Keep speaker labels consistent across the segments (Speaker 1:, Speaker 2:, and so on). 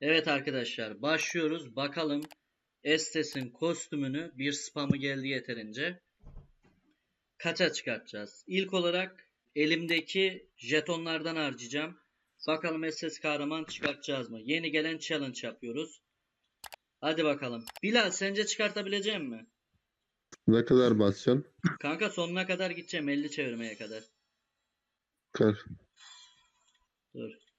Speaker 1: Evet arkadaşlar başlıyoruz. Bakalım Estes'in kostümünü bir spamı geldi yeterince. Kaça çıkartacağız? İlk olarak elimdeki jetonlardan harcayacağım. Bakalım Estes kahraman çıkartacağız mı? Yeni gelen challenge yapıyoruz. Hadi bakalım. Bilal sence çıkartabilecek mi?
Speaker 2: Ne kadar basacaksın?
Speaker 1: Kanka sonuna kadar gideceğim 50 çevirmeye kadar.
Speaker 2: Kır.
Speaker 1: Dur.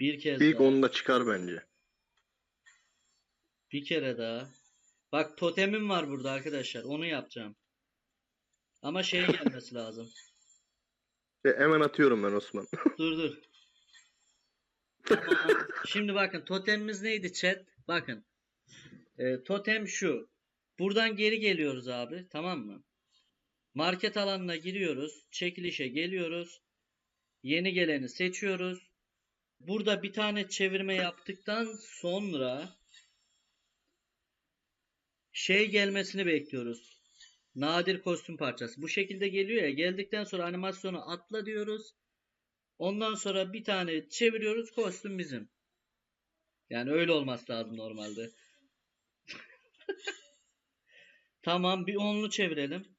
Speaker 1: Bir kez
Speaker 3: İlk
Speaker 1: daha.
Speaker 3: onu da çıkar bence.
Speaker 1: Bir kere daha. Bak totemim var burada arkadaşlar. Onu yapacağım. Ama şey gelmesi lazım.
Speaker 3: Ve hemen atıyorum ben Osman.
Speaker 1: Dur dur. Tamam. Şimdi bakın totemimiz neydi chat? Bakın. Ee, totem şu. Buradan geri geliyoruz abi. Tamam mı? Market alanına giriyoruz. Çekilişe geliyoruz. Yeni geleni seçiyoruz. Burada bir tane çevirme yaptıktan sonra şey gelmesini bekliyoruz. Nadir kostüm parçası. Bu şekilde geliyor ya. Geldikten sonra animasyonu atla diyoruz. Ondan sonra bir tane çeviriyoruz. Kostüm bizim. Yani öyle olması lazım normalde. tamam bir onlu çevirelim.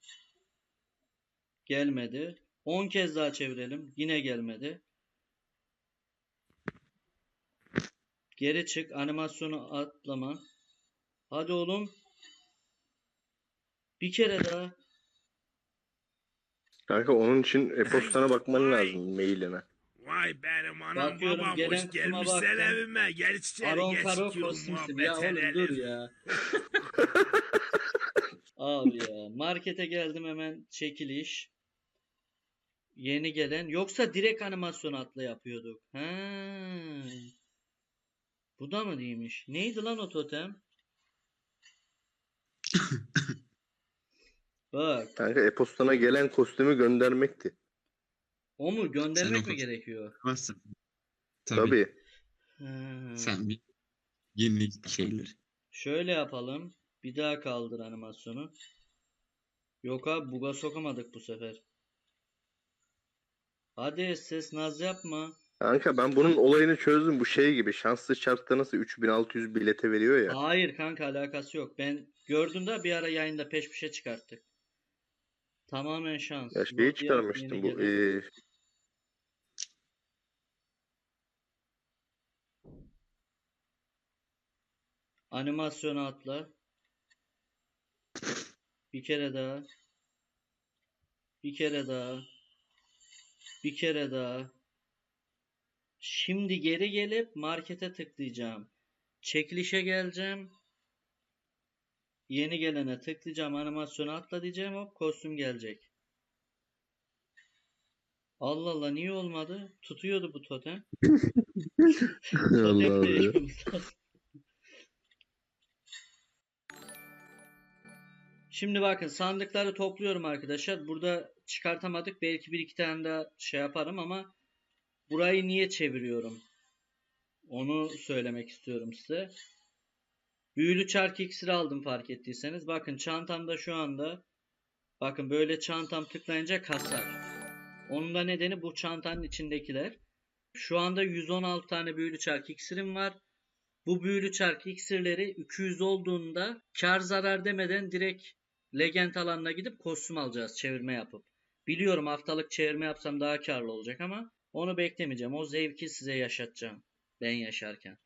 Speaker 1: Gelmedi. 10 kez daha çevirelim. Yine gelmedi. Geri çık. Animasyonu atlama. Hadi oğlum. Bir kere daha.
Speaker 3: Kanka onun için e-postana bakman lazım mailine.
Speaker 4: Vay benim anam
Speaker 1: Bakıyorum,
Speaker 4: babam
Speaker 1: gelen
Speaker 4: hoş
Speaker 1: kısma
Speaker 4: gelmişler
Speaker 1: baktım.
Speaker 4: evime. Gel içeri
Speaker 1: Aron
Speaker 4: geç
Speaker 1: Karo
Speaker 4: istiyorum
Speaker 1: kostümsün. Ya oğlum dur
Speaker 4: edelim.
Speaker 1: ya. Abi ya. Markete geldim hemen çekiliş. Yeni gelen. Yoksa direkt animasyon atla yapıyorduk. Ha. Bu da mı değilmiş? Neydi lan o totem? Bak.
Speaker 3: Kanka e-postana gelen kostümü göndermekti.
Speaker 1: O mu? Göndermek
Speaker 5: Sen
Speaker 1: mi gerekiyor?
Speaker 5: Bakmazsın.
Speaker 3: Tabii.
Speaker 5: Tabii.
Speaker 1: Ha.
Speaker 5: Sen bir yeni şeyler.
Speaker 1: Şöyle yapalım. Bir daha kaldır animasyonu. Yok abi buga sokamadık bu sefer. Hadi ses naz yapma.
Speaker 3: Kanka ben bunun olayını çözdüm. Bu şey gibi şanslı çarkta nasıl 3600 bilete veriyor ya.
Speaker 1: Hayır kanka alakası yok. Ben gördüm de bir ara yayında peş peşe çıkarttık. Tamamen şans.
Speaker 3: Ya şeyi çıkarmıştım bu. e,
Speaker 1: Animasyonu atla. Bir kere daha. Bir kere daha. Bir kere daha. Şimdi geri gelip markete tıklayacağım. Çekilişe geleceğim. Yeni gelene tıklayacağım. Animasyonu atla diyeceğim. Hop kostüm gelecek. Allah Allah niye olmadı? Tutuyordu bu totem.
Speaker 2: Allah Allah.
Speaker 1: Şimdi bakın sandıkları topluyorum arkadaşlar. Burada çıkartamadık. Belki bir iki tane daha şey yaparım ama burayı niye çeviriyorum? Onu söylemek istiyorum size. Büyülü çark iksiri aldım fark ettiyseniz. Bakın çantamda şu anda bakın böyle çantam tıklayınca kasar. Onun da nedeni bu çantanın içindekiler. Şu anda 116 tane büyülü çark iksirim var. Bu büyülü çark iksirleri 200 olduğunda kar zarar demeden direkt legend alanına gidip kostüm alacağız çevirme yapıp. Biliyorum haftalık çevirme yapsam daha karlı olacak ama onu beklemeyeceğim. O zevki size yaşatacağım. Ben yaşarken.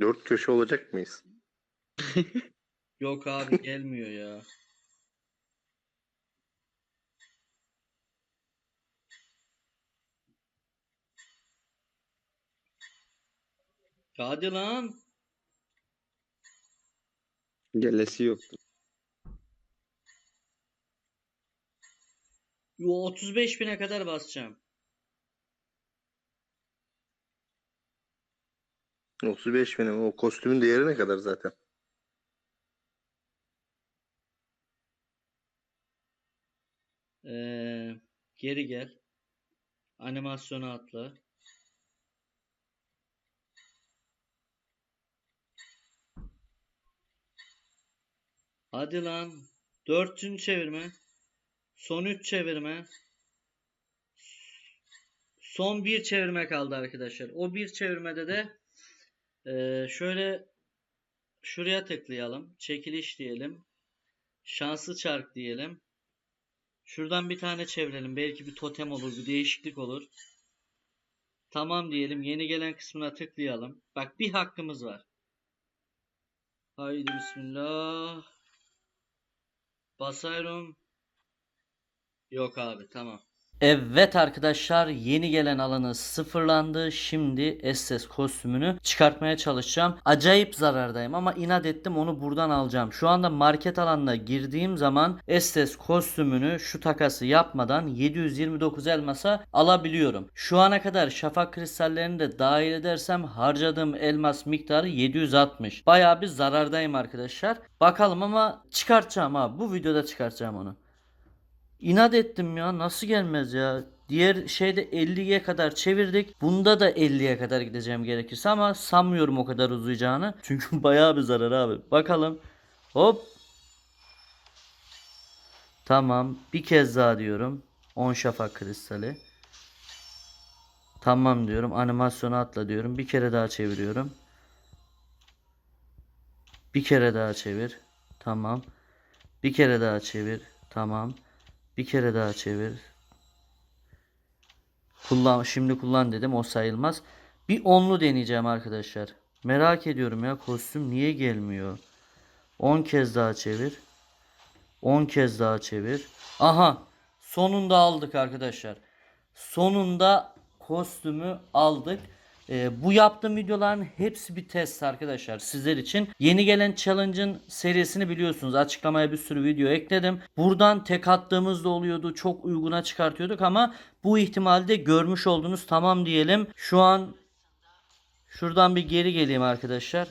Speaker 3: dört köşe olacak mıyız?
Speaker 1: Yok abi gelmiyor ya. Hadi lan.
Speaker 2: Gelesi yoktu.
Speaker 1: 35 bine kadar basacağım.
Speaker 3: 35 benim. O kostümün değeri ne kadar zaten?
Speaker 1: Ee, geri gel. Animasyonu atla. Hadi lan. Dördüncü çevirme. Son üç çevirme. Son bir çevirme kaldı arkadaşlar. O bir çevirmede de eee, şöyle şuraya tıklayalım. Çekiliş diyelim. Şanslı çark diyelim. Şuradan bir tane çevirelim. Belki bir totem olur, bir değişiklik olur. Tamam diyelim. Yeni gelen kısmına tıklayalım. Bak bir hakkımız var. Haydi bismillah. Basıyorum. Yok abi tamam. Evet arkadaşlar yeni gelen alanı sıfırlandı. Şimdi SS kostümünü çıkartmaya çalışacağım. Acayip zarardayım ama inat ettim onu buradan alacağım. Şu anda market alanına girdiğim zaman SS kostümünü şu takası yapmadan 729 elmasa alabiliyorum. Şu ana kadar şafak kristallerini de dahil edersem harcadığım elmas miktarı 760. Bayağı bir zarardayım arkadaşlar. Bakalım ama çıkartacağım ha. Bu videoda çıkartacağım onu. İnat ettim ya. Nasıl gelmez ya? Diğer şeyde 50'ye kadar çevirdik. Bunda da 50'ye kadar gideceğim gerekirse ama sanmıyorum o kadar uzayacağını. Çünkü bayağı bir zarar abi. Bakalım. Hop. Tamam. Bir kez daha diyorum. 10 şafak kristali. Tamam diyorum. Animasyonu atla diyorum. Bir kere daha çeviriyorum. Bir kere daha çevir. Tamam. Bir kere daha çevir. Tamam. Bir kere daha çevir. Kullan, şimdi kullan dedim o sayılmaz. Bir onlu deneyeceğim arkadaşlar. Merak ediyorum ya kostüm niye gelmiyor? 10 kez daha çevir. 10 kez daha çevir. Aha sonunda aldık arkadaşlar. Sonunda kostümü aldık. Ee, bu yaptığım videoların hepsi bir test arkadaşlar sizler için. Yeni gelen challenge'ın serisini biliyorsunuz. Açıklamaya bir sürü video ekledim. Buradan tek attığımız da oluyordu. Çok uyguna çıkartıyorduk ama bu ihtimalde görmüş oldunuz. Tamam diyelim. Şu an şuradan bir geri geleyim arkadaşlar.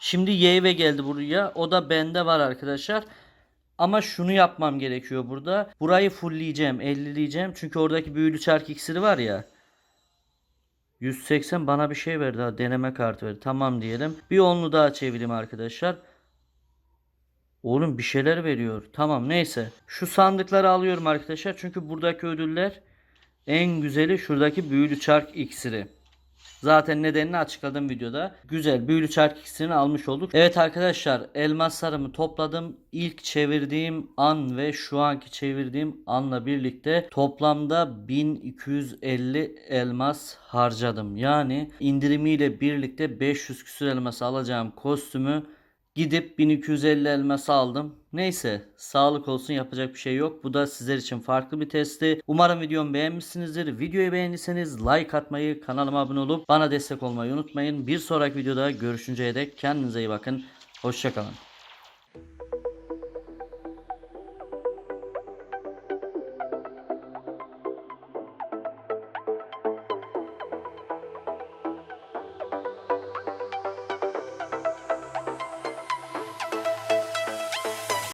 Speaker 1: Şimdi Yeyve geldi buraya. O da bende var arkadaşlar. Ama şunu yapmam gerekiyor burada. Burayı fullleyeceğim, 50'leyeceğim. Çünkü oradaki büyülü çark iksiri var ya. 180 bana bir şey verdi ha deneme kartı verdi. Tamam diyelim. Bir onlu daha çevireyim arkadaşlar. Oğlum bir şeyler veriyor. Tamam neyse. Şu sandıkları alıyorum arkadaşlar. Çünkü buradaki ödüller en güzeli şuradaki büyülü çark iksiri. Zaten nedenini açıkladım videoda. Güzel büyülü çark iksirini almış olduk. Evet arkadaşlar elmaslarımı topladım. İlk çevirdiğim an ve şu anki çevirdiğim anla birlikte toplamda 1250 elmas harcadım. Yani indirimiyle birlikte 500 küsür elmas alacağım kostümü Gidip 1250 elması aldım. Neyse sağlık olsun yapacak bir şey yok. Bu da sizler için farklı bir testti. Umarım videomu beğenmişsinizdir. Videoyu beğendiyseniz like atmayı, kanalıma abone olup bana destek olmayı unutmayın. Bir sonraki videoda görüşünceye dek kendinize iyi bakın. Hoşçakalın.